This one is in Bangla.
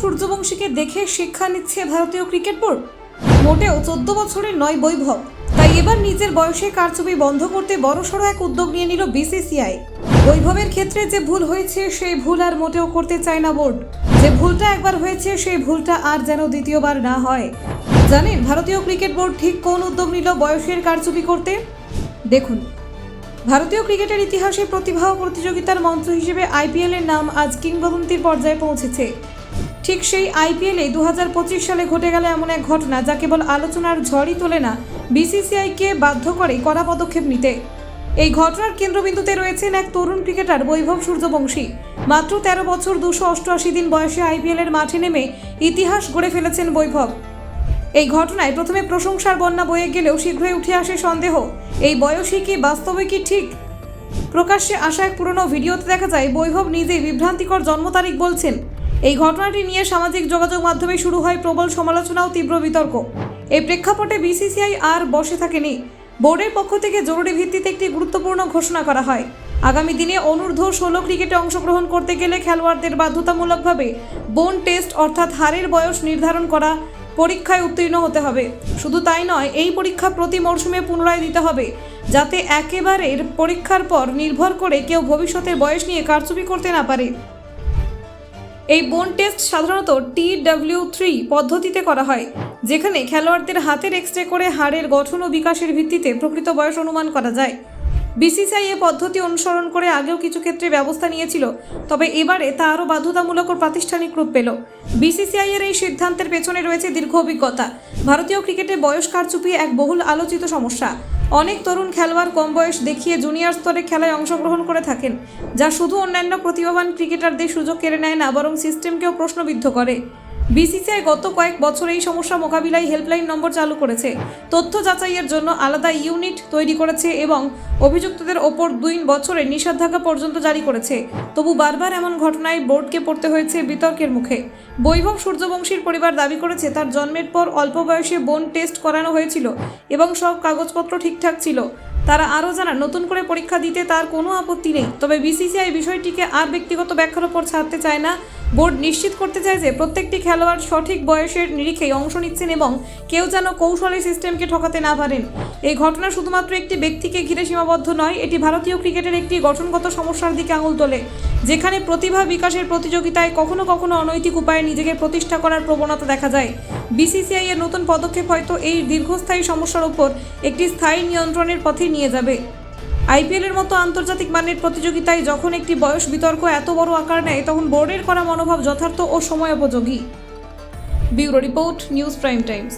সূর্যবংশীকে দেখে শিক্ষা নিচ্ছে ভারতীয় ক্রিকেট বোর্ড। মোটেও চোদ্দ বছরের নয় বৈভব। তাই এবার নিজের বয়সে কারচুপি বন্ধ করতে বড়সড় এক উদ্যোগ নিয়ে নিল বিসিসিআই। বৈভবের ক্ষেত্রে যে ভুল হয়েছে সেই ভুল আর মোটেও করতে চায় না বোর্ড। যে ভুলটা একবার হয়েছে, সেই ভুলটা আর যেন দ্বিতীয়বার না হয়। জানেন ভারতীয় ক্রিকেট বোর্ড ঠিক কোন উদ্যোগ নিল বয়সের কারচুপি করতে? দেখুন, ভারতীয় ক্রিকেটের ইতিহাসে প্রতিভা প্রতিযোগিতার মঞ্চ হিসেবে আইপিএল এর নাম আজ কিংবদন্তির পর্যায়ে পৌঁছেছে। ঠিক সেই আইপিএলে দু হাজার পঁচিশ সালে ঘটে গেল এমন এক ঘটনা যা কেবল আলোচনার ঝড়ই তোলে না, বিসিসিআইকে বাধ্য করে কড়া পদক্ষেপ নিতে। এই ঘটনার কেন্দ্রবিন্দুতে রয়েছেন এক তরুণ ক্রিকেটার বৈভব সূর্যবংশী। মাত্র তেরো বছর দুশো অষ্টআশি দিন বয়সে আইপিএল এর মাঠে নেমে ইতিহাস গড়ে ফেলেছেন বৈভব। এই ঘটনায় প্রথমে প্রশংসার বন্যা বয়ে গেলেও শীঘ্রই উঠে আসে সন্দেহ। এই বয়সই কি বাস্তবে কি ঠিক? প্রকাশ্যে আসা এক পুরনো ভিডিওতে দেখা যায়, বৈভব নিজেই বিভ্রান্তিকর জন্ম তারিখ বলছেন। এই ঘটনাটি নিয়ে সামাজিক যোগাযোগ মাধ্যমে শুরু হয় প্রবল সমালোচনা ও তীব্র বিতর্ক। এই প্রেক্ষাপটে বিসিসিআই আর বসে থাকেনি। বোর্ডের পক্ষ থেকে জরুরি ভিত্তিতে একটি গুরুত্বপূর্ণ ঘোষণা করা হয়। আগামী দিনে অনূর্ধ্ব ষোলো ক্রিকেটে অংশগ্রহণ করতে গেলে খেলোয়াড়দের বাধ্যতামূলকভাবে বোন টেস্ট অর্থাৎ হারের বয়স নির্ধারণ করা পরীক্ষায় উত্তীর্ণ হতে হবে। শুধু তাই নয়, এই পরীক্ষা প্রতি মরশুমে পুনরায় দিতে হবে, যাতে একেবারের পরীক্ষার পর নির্ভর করে কেউ ভবিষ্যতের বয়স নিয়ে কারচুপি করতে না পারে। এই বোন টেস্ট সাধারণত টি ডাব্লিউ থ্রি পদ্ধতিতে করা হয়, যেখানে খেলোয়াড়দের হাতের এক্স রে করে হাড়ের গঠন ও বিকাশের ভিত্তিতে প্রকৃত বয়স অনুমান করা যায়। বিসিসিআই এ পদ্ধতি অনুসরণ করে আগেও কিছু ক্ষেত্রে ব্যবস্থা নিয়েছিল, তবে এবারে তা আরও বাধ্যতামূলক ও প্রাতিষ্ঠানিক রূপ পেল। বিসিসিআই এর এই সিদ্ধান্তের পেছনে রয়েছে দীর্ঘ অভিজ্ঞতা। ভারতীয় ক্রিকেটে বয়স কারচুপি এক বহুল আলোচিত সমস্যা। অনেক তরুণ খেলোয়াড় কম বয়স দেখিয়ে জুনিয়র স্তরে খেলায় অংশগ্রহণ করে থাকেন, যা শুধু অন্যান্য প্রতিভাবান ক্রিকেটারদের সুযোগ কেড়ে নেয় না, বরং সিস্টেমকেও প্রশ্নবিদ্ধ করে। বিসিসিআই গত কয়েক বছর এই সমস্যা মোকাবিলায় হেল্পলাইন নম্বর চালু করেছে। তথ্য যাচাইয়ের জন্য আলাদা ইউনিট তৈরি করেছে এবং অভিযুক্তদের ওপর দুই বছরের নিষেধাজ্ঞা পর্যন্ত জারি করেছে। তবু বারবার এমন ঘটনায় বোর্ডকে পড়তে হয়েছে বিতর্কের মুখে। বৈভব সূর্যবংশীর পরিবার দাবি করেছে, তার জন্মের পর অল্প বয়সে বোন টেস্ট করানো হয়েছিল এবং সব কাগজপত্র ঠিকঠাক ছিল। তারা আরও জানান, নতুন করে পরীক্ষা দিতে তার কোনো আপত্তি নেই। তবে বিসিসিআই বিষয়টিকে আর ব্যক্তিগত ব্যাখ্যার ওপর ছাড়তে চায় না। বোর্ড নিশ্চিত করতে চায় যে প্রত্যেকটি খেলোয়াড় সঠিক বয়সের নিরিখেই অংশ নিচ্ছেন এবং কেউ যেন কৌশলে সিস্টেমকে ঠকাতে না পারেন। এই ঘটনা শুধুমাত্র একটি ব্যক্তিকে ঘিরে সীমাবদ্ধ নয়, এটি ভারতীয় ক্রিকেটের একটি গঠনগত সমস্যার দিকে আঙুল তোলে, যেখানে প্রতিভা বিকাশের প্রতিযোগিতায় কখনো কখনো অনৈতিক উপায়ে নিজেকে প্রতিষ্ঠা করার প্রবণতা দেখা যায়। বিসিসিআই এর নতুন পদক্ষেপ হয়তো এই দীর্ঘস্থায়ী সমস্যার উপর একটি স্থায়ী নিয়ন্ত্রণের পথে নিয়ে যাবে। আইপিএলের মতো আন্তর্জাতিক মানের প্রতিযোগিতায় যখন একটি বয়স বিতর্ক এত বড় আকার নেয়, তখন বোর্ডের করা মনোভাব যথার্থ ও সময়োপযোগী। Bureau report, news prime times.